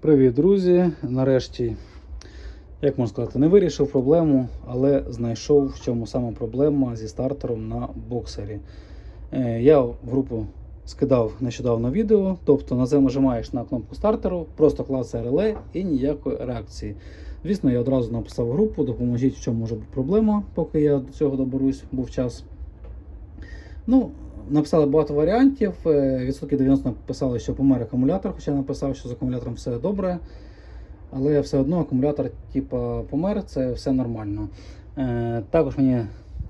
Привіт, друзі! Нарешті, як можна сказати, не вирішив проблему, але знайшов, в чому саме проблема зі стартером на боксері. Е, Я в групу скидав нещодавно відео, тобто нажимаєш на кнопку стартеру, просто клацає реле і ніякої реакції. Звісно, я одразу написав групу, допоможіть, в чому може бути проблема, поки я до цього доберусь, був час. Ну, написали багато варіантів. е, Відсотки 90 написали, що помер акумулятор, хоча я написав, що з акумулятором все добре. Але все одно акумулятор типа, помер, це все нормально. Е, Також мені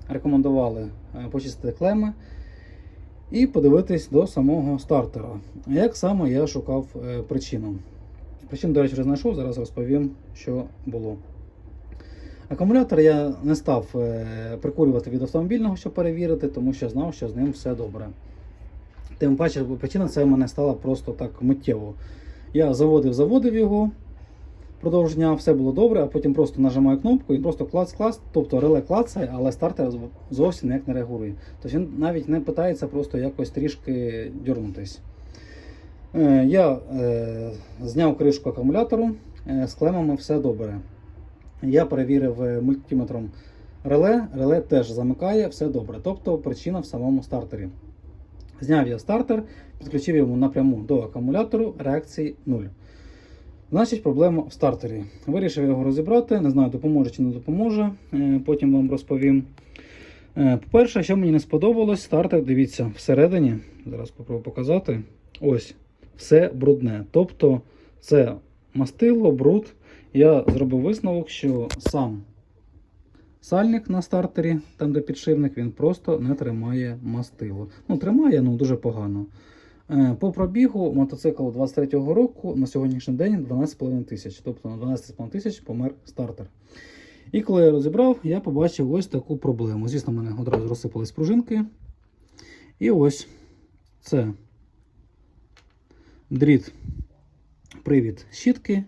рекомендували е, почистити клеми і подивитись до самого стартера. Як саме я шукав причину? Причину, до речі, знайшов, зараз розповім, що було. Акумулятор я не став е, прикурювати від автомобільного, щоб перевірити, тому що знав, що з ним все добре. Тим паче, причина це в мене стала просто так миттєво. Я заводив, заводив його впродовж дня, все було добре, а потім просто нажимаю кнопку і просто клац-клац, тобто реле клацає, але стартер зовсім ніяк не реагує. Тобто він навіть не питається просто якось трішки дернутись. Е, Я е, зняв кришку акумулятору, з клемами все добре. Я перевірив е, мультиметром реле, реле теж замикає, все добре. Тобто причина в самому стартері. Зняв я стартер, підключив йому напряму до акумулятору, реакції 0. Значить, проблема в стартері. Вирішив його розібрати, не знаю, допоможе чи не допоможе, е, потім вам розповім. Е, По-перше, що мені не сподобалось, стартер, дивіться, всередині, зараз спробую показати. Ось, все брудне. Тобто це мастило, бруд. Я зробив висновок, що сам сальник на стартері, там де підшипник, він просто не тримає мастило. Ну, тримає, ну дуже погано. Е, По пробігу мотоцикл 23-го року на сьогоднішній день 12,5 тисяч. Тобто на 12,5 тисяч помер стартер. І коли я розібрав, я побачив ось таку проблему. Звісно, в мене одразу розсипались пружинки. І ось це дріт, привід щітки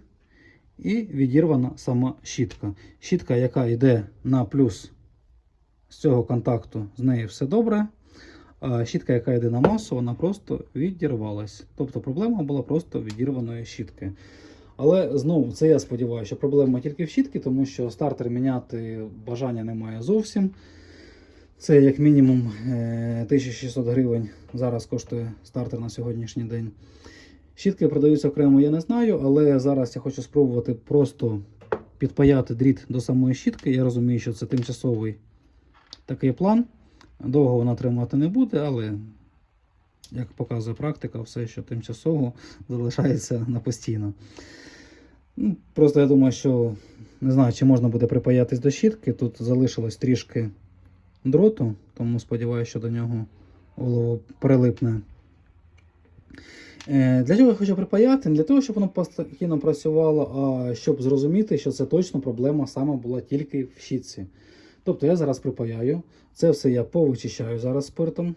і відірвана сама щітка. Щітка, яка йде на плюс з цього контакту, з нею все добре. А щітка, яка йде на масу, вона просто відірвалась. Тобто проблема була просто відірваної щітки. Але знову це я сподіваюся, що проблема тільки в щітки, тому що стартер міняти бажання немає зовсім. Це як мінімум е, 1600 гривень. Зараз коштує стартер на сьогоднішній день. Щітки продаються окремо, я не знаю, але зараз я хочу спробувати просто підпаяти дріт до самої щітки. Я розумію, що це тимчасовий такий план. Довго вона тримати не буде, але, як показує практика, все, що тимчасово залишається на постійно. Ну, Просто я думаю, що не знаю, чи можна буде припаятись до щітки. Тут залишилось трішки дроту, тому сподіваюся, що до нього олово прилипне. Е, Для чого я хочу припаяти? Не для того, щоб воно постійно працювало, а щоб зрозуміти, що це точно проблема саме була тільки в щітці. Тобто я зараз припаяю, це все я повичищаю зараз спиртом.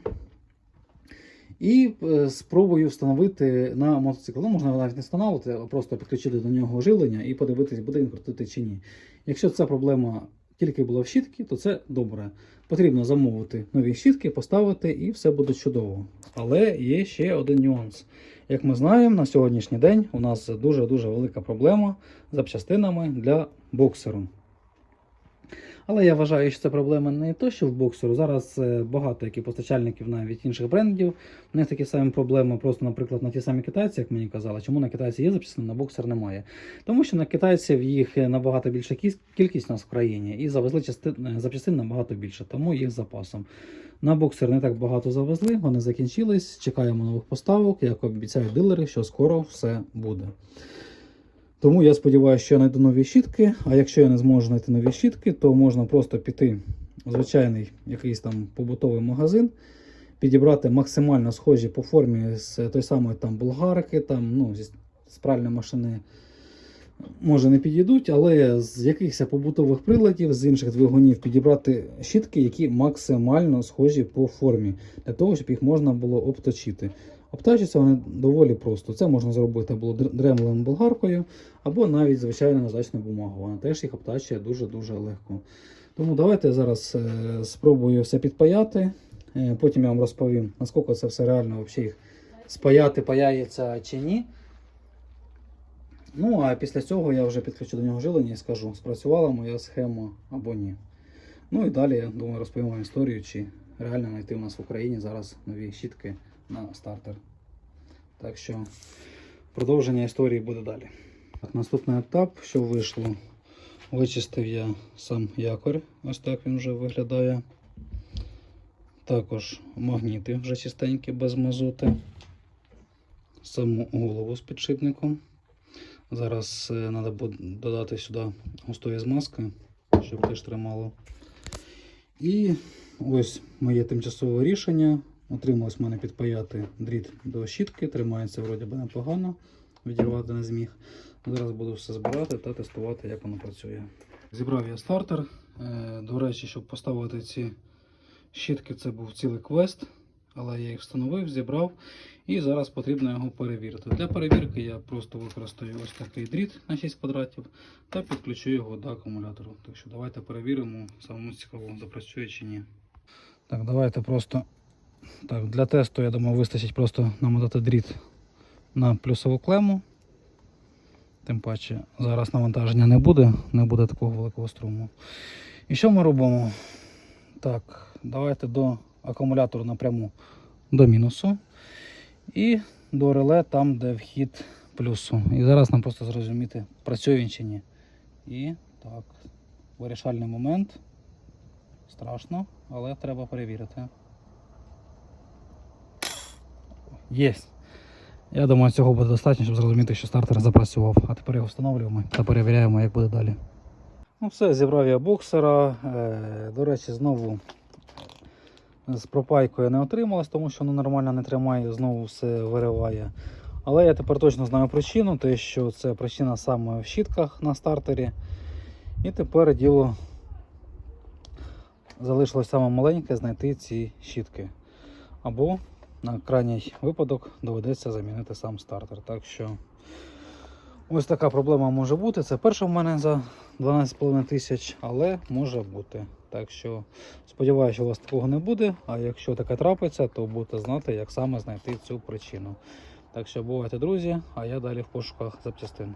І е, спробую встановити на мотоцикл. Ну, можна навіть не встановити, а просто підключити до нього живлення і подивитись, буде він крутити чи ні. Якщо ця проблема тільки було в щітки, то це добре. Потрібно замовити нові щітки, поставити і все буде чудово. Але є ще один нюанс. Як ми знаємо, на сьогоднішній день у нас дуже-дуже велика проблема з запчастинами для боксеру. Але я вважаю, що це проблема не то, що в боксеру. Зараз е, багато яких постачальників навіть інших брендів. У них такі самі проблеми, просто, наприклад, на ті самі китайці, як мені казали, чому на китайці є запчастини, на боксер немає. Тому що на китайців їх набагато більша кількість у нас в країні, і завезли е, запчастин набагато більше, тому їх запасом. На боксер не так багато завезли, вони закінчились. Чекаємо нових поставок. Як обіцяють дилери, що скоро все буде. Тому я сподіваюся, що я знайду нові щітки. А якщо я не зможу знайти нові щітки, то можна просто піти в звичайний якийсь там побутовий магазин, підібрати максимально схожі по формі з той самої там болгарки, там, ну, з пральної машини. Може не підійдуть, але з якихось побутових приладів, з інших двигунів підібрати щітки, які максимально схожі по формі, для того, щоб їх можна було обточити. Обтачуються вони доволі просто. Це можна зробити або дремленою болгаркою, або навіть звичайно наждачною бумагою. Вона теж їх обтачує дуже-дуже легко. Тому давайте зараз е, спробую все підпаяти. Е, потім я вам розповім, наскільки це все реально взагалі їх спаяти, паяється чи ні. Ну, а після цього я вже підключу до нього жилення і скажу, спрацювала моя схема або ні. Ну і далі, я думаю, розповім вам історію, чи реально знайти у нас в Україні зараз нові щітки на стартер. Так що продовження історії буде далі. Так, наступний етап, що вийшло, вичистив я сам якорь, ось так він вже виглядає. Також магніти вже чистенькі, без мазути. Саму голову з підшипником. Зараз треба буде додати сюди густої змазки, щоб теж тримало. І ось моє тимчасове рішення. Отрималось в мене підпаяти дріт до щітки, тримається вроді би непогано, відірвати не зміг. Зараз буду все збирати та тестувати, як воно працює. Зібрав я стартер. Е, До речі, щоб поставити ці щітки, це був цілий квест, але я їх встановив, зібрав і зараз потрібно його перевірити. Для перевірки я просто використаю ось такий дріт на 6 квадратів та підключу його до акумулятору. Так що давайте перевіримо, самому цікаво, запрацює чи ні. Так, давайте просто так, для тесту, я думаю, вистачить просто намотати дріт на плюсову клему. Тим паче зараз навантаження не буде, не буде такого великого струму. І що ми робимо? Так, давайте до акумулятору напряму до мінусу. І до реле там, де вхід плюсу. І зараз нам просто зрозуміти, працює він чи ні. І так, вирішальний момент. Страшно, але треба перевірити. Єсть. Я думаю, цього буде достатньо, щоб зрозуміти, що стартер запрацював. А тепер його встановлюємо та перевіряємо, як буде далі. Ну все, зібрав я боксера. Е, до речі, знову з пропайкою не отрималось, тому що воно нормально не тримає, знову все вириває. Але я тепер точно знаю причину, те, що це причина саме в щітках на стартері. І тепер діло залишилось саме маленьке знайти ці щітки. Або на крайній випадок доведеться замінити сам стартер. Так що ось така проблема може бути. Це перша в мене за 12,5 тисяч, але може бути. Так що сподіваюся, що у вас такого не буде. А якщо таке трапиться, то будете знати, як саме знайти цю причину. Так що бувайте, друзі, а я далі в пошуках запчастин.